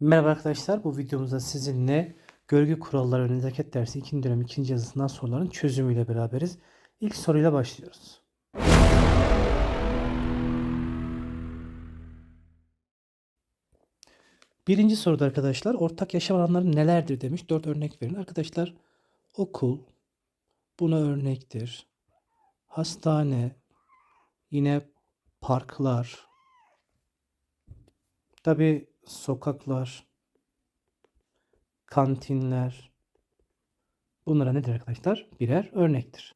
Merhaba arkadaşlar, bu videomuzda sizinle görgü kuralları ve nezaket dersi 2. dönem 2. yazısından soruların çözümüyle beraberiz. İlk soruyla başlıyoruz. Birinci soruda arkadaşlar ortak yaşam alanları nelerdir demiş. Dört örnek verin. Arkadaşlar okul buna örnektir. Hastane, yine parklar, tabi sokaklar, kantinler. Bunlara nedir arkadaşlar? Birer örnektir.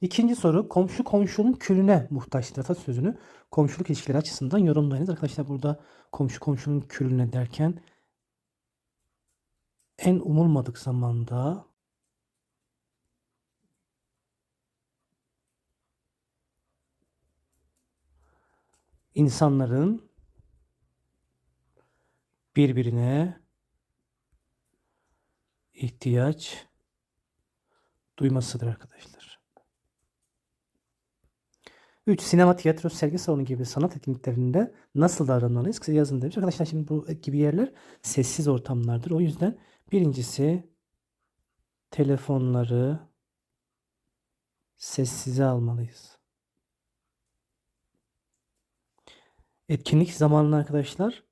İkinci soru komşu komşunun külüne muhtaçtır atasözünü komşuluk ilişkileri açısından yorumlayınız. Arkadaşlar burada komşu komşunun külüne derken en umulmadık zamanda insanların birbirine ihtiyaç duymasıdır arkadaşlar. 3. Sinema, tiyatro, sergi salonu gibi sanat etkinliklerinde nasıl davranmalıyız? Kısa yazın demiş. Arkadaşlar şimdi bu gibi yerler sessiz ortamlardır. O yüzden birincisi telefonları sessize almalıyız. Etkinlik zamanını arkadaşlar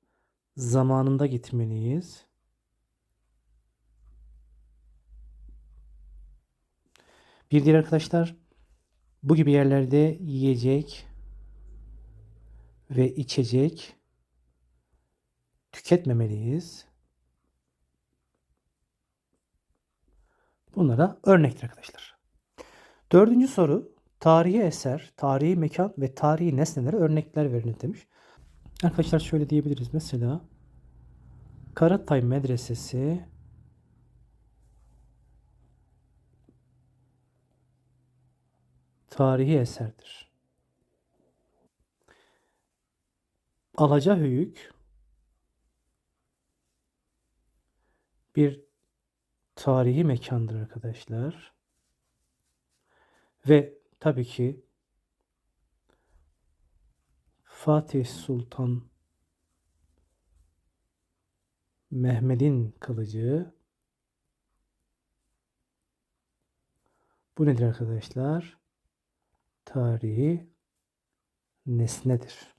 zamanında gitmeliyiz. Bir diğer arkadaşlar bu gibi yerlerde yiyecek ve içecek tüketmemeliyiz. Bunlara örnektir arkadaşlar. Dördüncü soru tarihi eser, tarihi mekan ve tarihi nesnelere örnekler verin demiş. Arkadaşlar şöyle diyebiliriz mesela Karatay Medresesi tarihi eserdir. Alacahöyük bir tarihi mekandır arkadaşlar. Ve tabii ki Fatih Sultan Mehmet'in kılıcı bu nedir arkadaşlar? Tarihi nesnedir.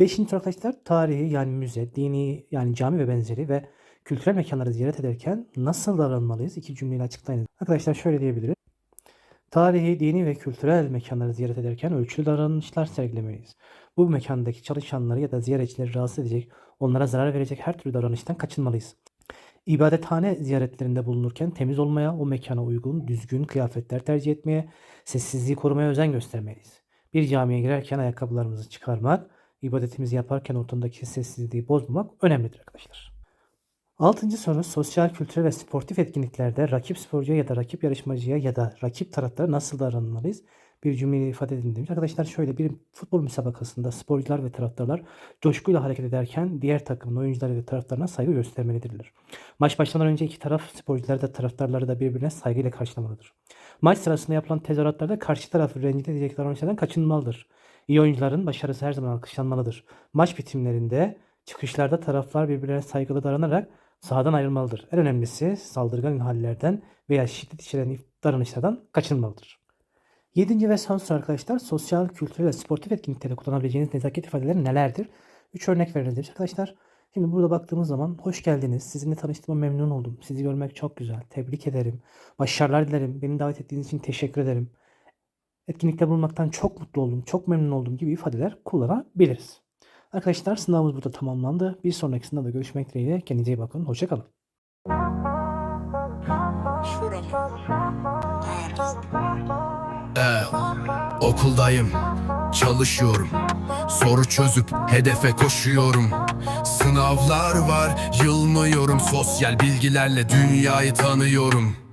Beşinci arkadaşlar tarihi yani müze, dini yani cami ve benzeri ve kültürel mekanları ziyaret ederken nasıl davranmalıyız? İki cümleyle açıklayın. Arkadaşlar şöyle diyebiliriz. Tarihi, dini ve kültürel mekanları ziyaret ederken ölçülü davranışlar sergilemeliyiz. Bu mekandaki çalışanları ya da ziyaretçileri rahatsız edecek, onlara zarar verecek her türlü davranıştan kaçınmalıyız. İbadethane ziyaretlerinde bulunurken temiz olmaya, o mekana uygun, düzgün kıyafetler tercih etmeye, sessizliği korumaya özen göstermeliyiz. Bir camiye girerken ayakkabılarımızı çıkarmak, ibadetimizi yaparken ortamdaki sessizliği bozmamak önemlidir arkadaşlar. Altıncı soru sosyal, kültürel ve sportif etkinliklerde rakip sporcuya ya da rakip yarışmacıya ya da rakip taraflara nasıl davranmalıyız? Bir cümleyle ifade edin demiş. Arkadaşlar şöyle bir futbol müsabakasında sporcular ve taraftarlar coşkuyla hareket ederken diğer takımın oyuncuları ve taraftarına saygı göstermelidirler. Maç başlamadan önce iki taraf sporcuları da taraftarları da birbirine saygıyla karşılamalıdır. Maç sırasında yapılan tezahüratlarda karşı tarafı rencide edecek davranışlardan kaçınmalıdır. İyi oyuncuların başarısı her zaman alkışlanmalıdır. Maç bitimlerinde çıkışlarda taraflar birbirine saygılı davranarak sahadan ayrılmalıdır. En önemlisi saldırgan hallerden veya şiddet içeren davranışlardan kaçınmalıdır. Yedinci ve son soru arkadaşlar sosyal, kültürel ve sportif etkinliklerde kullanabileceğiniz nezaket ifadeleri nelerdir? Üç örnek demiş arkadaşlar. Şimdi burada baktığımız zaman hoş geldiniz. Sizinle tanıştığıma memnun oldum. Sizi görmek çok güzel. Tebrik ederim. Başarılar dilerim. Beni davet ettiğiniz için teşekkür ederim. Etkinlikte bulunmaktan çok mutlu oldum. Çok memnun oldum gibi ifadeler kullanabiliriz. Arkadaşlar sınavımız burada tamamlandı. Bir sonraki sınavda görüşmek dileğiyle. Kendinize iyi bakın. Hoşçakalın. Ee, okuldayım, çalışıyorum Soru çözüp hedefe koşuyorum Sınavlar var, yılmıyorum Sosyal bilgilerle dünyayı tanıyorum